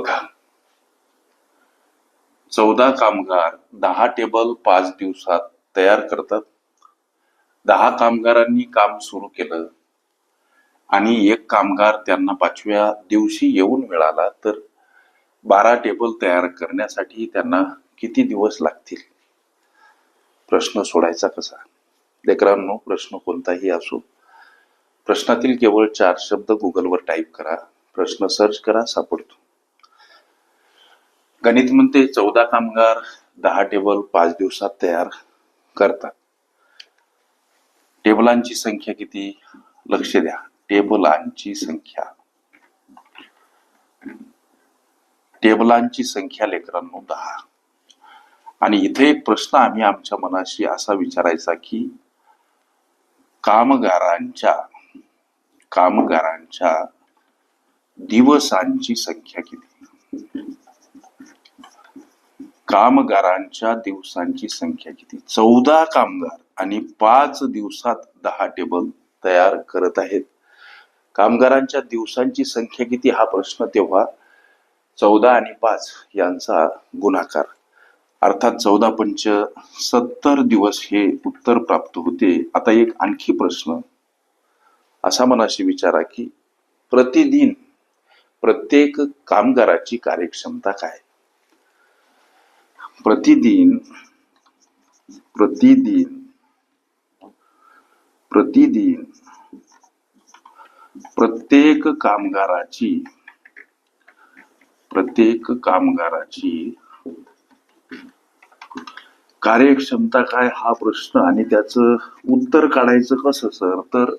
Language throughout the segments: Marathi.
बघा. चौदा कामगार दहा टेबल पाच दिवसात तयार करतात. दहा कामगारांनी काम सुरू केलं. आणि एक कामगार त्यांना पाचव्या दिवशी येऊन मिळाला तर बारा टेबल तयार करण्यासाठी त्यांना किती दिवस लागतील? प्रश्न सोडायचा कसा? लेकरांनो प्रश्न कोणताही असो. प्रश्नातील केवळ चार शब्द गुगलवर टाईप करा. प्रश्न सर्च करा सापडतो. गणित म्हणते चौदा कामगार दहा टेबल पाच दिवसात तयार करतात. टेबलांची संख्या किती? लक्ष द्या. टेबलांची संख्या. टेबलांची संख्या लेकरांनो दहा. आणि इथे एक प्रश्न आम्ही आमच्या मनाशी असा विचारायचा की कामगारांच्या कामगारांच्या दिवसांची संख्या किती? कामगारांच्या दिवसांची संख्या किती? चौदा कामगार आणि पाच दिवसात दहा टेबल तयार करत आहेत. कामगारांच्या दिवसांची संख्या किती? हा प्रश्न तेव्हा चौदा आणि पाच यांचा गुणाकार. अर्थात चौदा पंच सत्तर दिवस हे उत्तर प्राप्त होते. आता एक आणखी प्रश्न. असा मनाशी विचारा की प्रतिदिन प्रत्येक कामगाराची कार्यक्षमता काय? प्रतिदिन प्रतिदिन प्रतिदिन प्रत्येक कामगाराची प्रत्येक कामगाराची कार्यक्षमता काय हा प्रश्न आणि त्याचं उत्तर काढायचं कसं सर? तर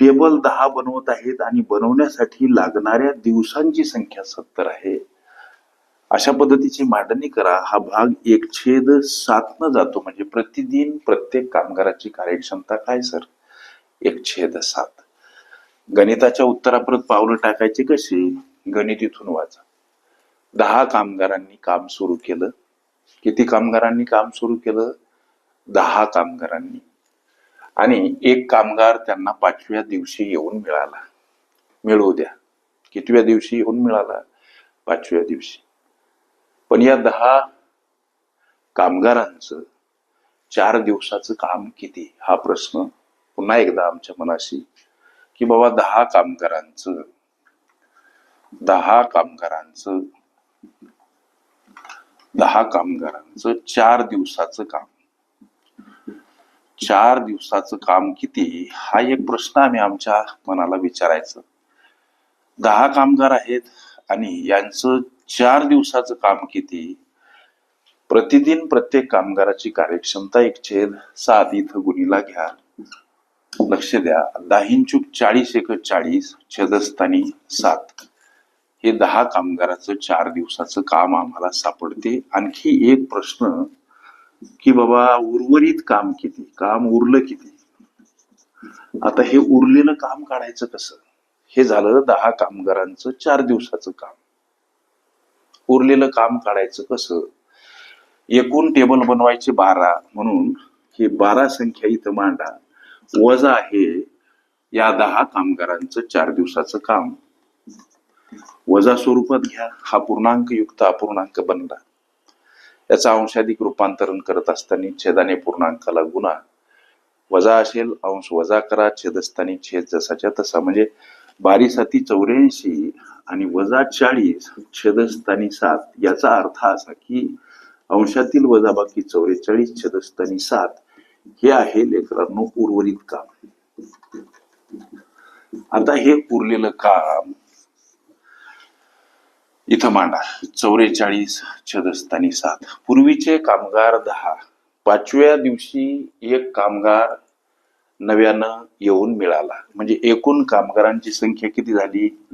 टेबल दहा बनवत आहेत आणि बनवण्यासाठी लागणाऱ्या दिवसांची संख्या सत्तर आहे. अशा पद्धतीची मांडणी करा. हा भाग एक छेद सात न जातो. म्हणजे प्रतिदिन प्रत्येक कामगाराची कार्यक्षमता काय सर? एक छेद सात. गणिताच्या उत्तराप्रत पावलं टाकायचे कशी? गणित इथून वाचा. दहा कामगारांनी काम सुरू केलं. किती कामगारांनी काम सुरू केलं? दहा कामगारांनी. आणि एक कामगार त्यांना पाचव्या दिवशी येऊन मिळाला. मिळवू द्या. कितव्या दिवशी येऊन मिळाला? पाचव्या दिवशी. पण या दहा कामगारांचं चार दिवसाचं काम किती? हा प्रश्न पुन्हा एकदा आमच्या मनाशी की बाबा दहा कामगारांचं दहा कामगारांचं दहा कामगारांचं चार दिवसाचं काम. चार दिवसाचं काम किती? हा एक प्रश्न आम्ही आमच्या मनाला विचारायचं. दहा कामगार आहेत आणि यांचं चार दिवसाचं काम किती? प्रतिदिन प्रत्येक कामगाराची कार्यक्षमता एक छेद सात इथं गुणीला घ्या. लक्ष द्या. दाहींचूक चाळीस एक चाळीस छेदस्थानी सात. हे दहा कामगाराचं चार दिवसाचं काम आम्हाला सापडते. आणखी एक प्रश्न की बाबा उर्वरित काम किती? काम उरलं किती? आता हे उरलेलं काम काढायचं कसं? हे झालं दहा कामगारांचं चार दिवसाचं काम. उरलेलं काम काढायचं कसं? एकूण टेबल बनवायचे बारा म्हणून हे बारा संख्या इथं मांडा. वजा हे या दहा कामगारांचं चार दिवसाचं काम. वजा स्वरूपात घ्या. हा पूर्णांक युक्त अपूर्णांक बनला. याचा अंशाधिक रूपांतरण करत असताना छेदाने पूर्णांकाला गुणा. वजा असेल अंश वजा करा. छेदस्थानी छेद जसाच्या तसा. म्हणजे बारीसाती चौऱ्याऐंशी आणि वजा चाळीस छेदस्थानी सात. याचा अर्थ असा की अंशातील वजाबाकी चौवेचाळीस छेदस्थानी सात हे आहे लेकरांनो उर्वरित काम. आता हे उरलेलं काम इथं मांडा. चौवेचाळीस छदस्थानी सात. पूर्वीचे कामगार दहा. पाचव्या दिवशी एक कामगार नव्यानं येऊन मिळाला. म्हणजे एकूण कामगारांची संख्या किती झाली?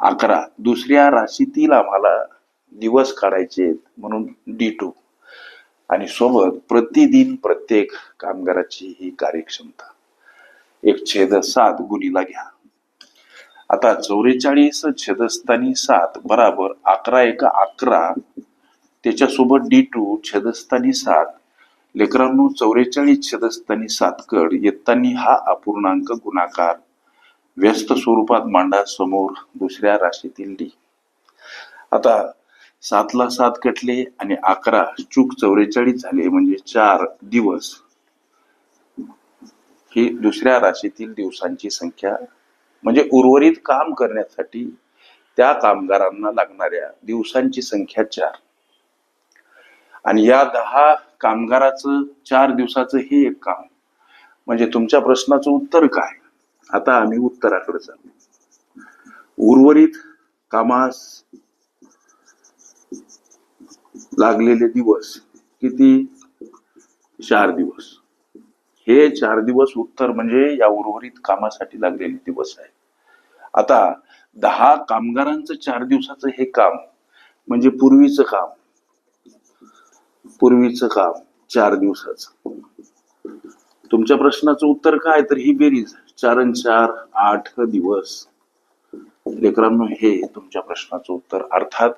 अकरा. दुसऱ्या राशीतील आम्हाला दिवस काढायचे म्हणून डी टू आणि सोबत प्रतिदिन प्रत्येक कामगाराची ही कार्यक्षमता. एक छेद सात गुणीला घ्या. आता चौवेचाळीस छेदस्थानी सात बराबर अकरा एक अकरा. त्याच्यासोबत डी टू छेदस्थानी सात. लेकरांनो चौवेचाळीस छेदस्थानी सातकड येतानी हा अपूर्णांक गुणाकार. व्यस्त स्वरूपात मांडा समोर दुसऱ्या राशीतील डी. आता सातला सात कटले आणि अकरा चूक चौवेचाळीस झाले म्हणजे चार दिवस. ही दुसऱ्या राशीतील दिवसांची संख्या. म्हणजे उर्वरित काम करण्यासाठी त्या कामगारांना लागणाऱ्या दिवसांची संख्या चार. आणि या दहा कामगाराचं चार दिवसाचं हे एक काम. म्हणजे तुमच्या प्रश्नाचं उत्तर काय? आता आम्ही उत्तराकडे जाऊ उर्वरित कामास लागलेले दिवस किती? चार दिवस. हे चार दिवस उत्तर म्हणजे या उर्वरित कामासाठी लागलेले दिवस आहे. आता दहा कामगारांचं चार दिवसाचं हे काम म्हणजे पूर्वीचं काम पूर्वीचं काम चार दिवसाचं. तुमच्या प्रश्नाचं उत्तर काय? तर ही बेरीज. चार अन चार आठ दिवस. लेकरांनो हे तुमच्या प्रश्नाचं उत्तर. अर्थात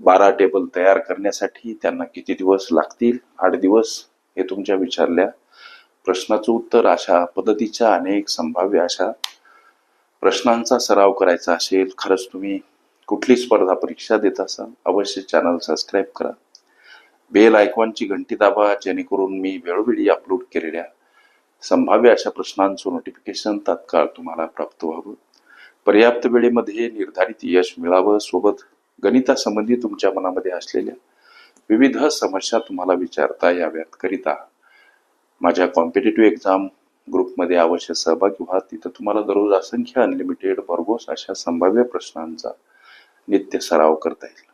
बारा टेबल तयार करण्यासाठी त्यांना किती दिवस लागतील? आठ दिवस? हे तुमच्या विचारल्या. प्रश्नाचं उत्तर अशा पद्धतीच्या अनेक संभाव्य अशा प्रश्नांचा सराव करायचा असेल. खरंच तुम्ही कुठली स्पर्धा परीक्षा देत असाल अवश्य चॅनल सबस्क्राईब करा. बेल आयकॉनची घंटी दाबा जेणेकरून मी वेळोवेळी अपलोड केलेल्या संभाव्य अशा प्रश्नांचं नोटिफिकेशन तात्काळ तुम्हाला प्राप्त व्हावं. पर्याप्त वेळेमध्ये निर्धारित यश मिळावं. सोबत गणितासंबंधी तुमच्या मनामध्ये असलेल्या विविध समस्या तुम्हाला विचारता याव्यात करिता माझ्या कॉम्पिटेटिव्ह एक्झाम ग्रुपमध्ये अवश्य सहभागी व्हा. तिथं तुम्हाला दररोज असंख्य अनलिमिटेड भरघोस अशा संभाव्य प्रश्नांचा नित्य सराव करता येईल.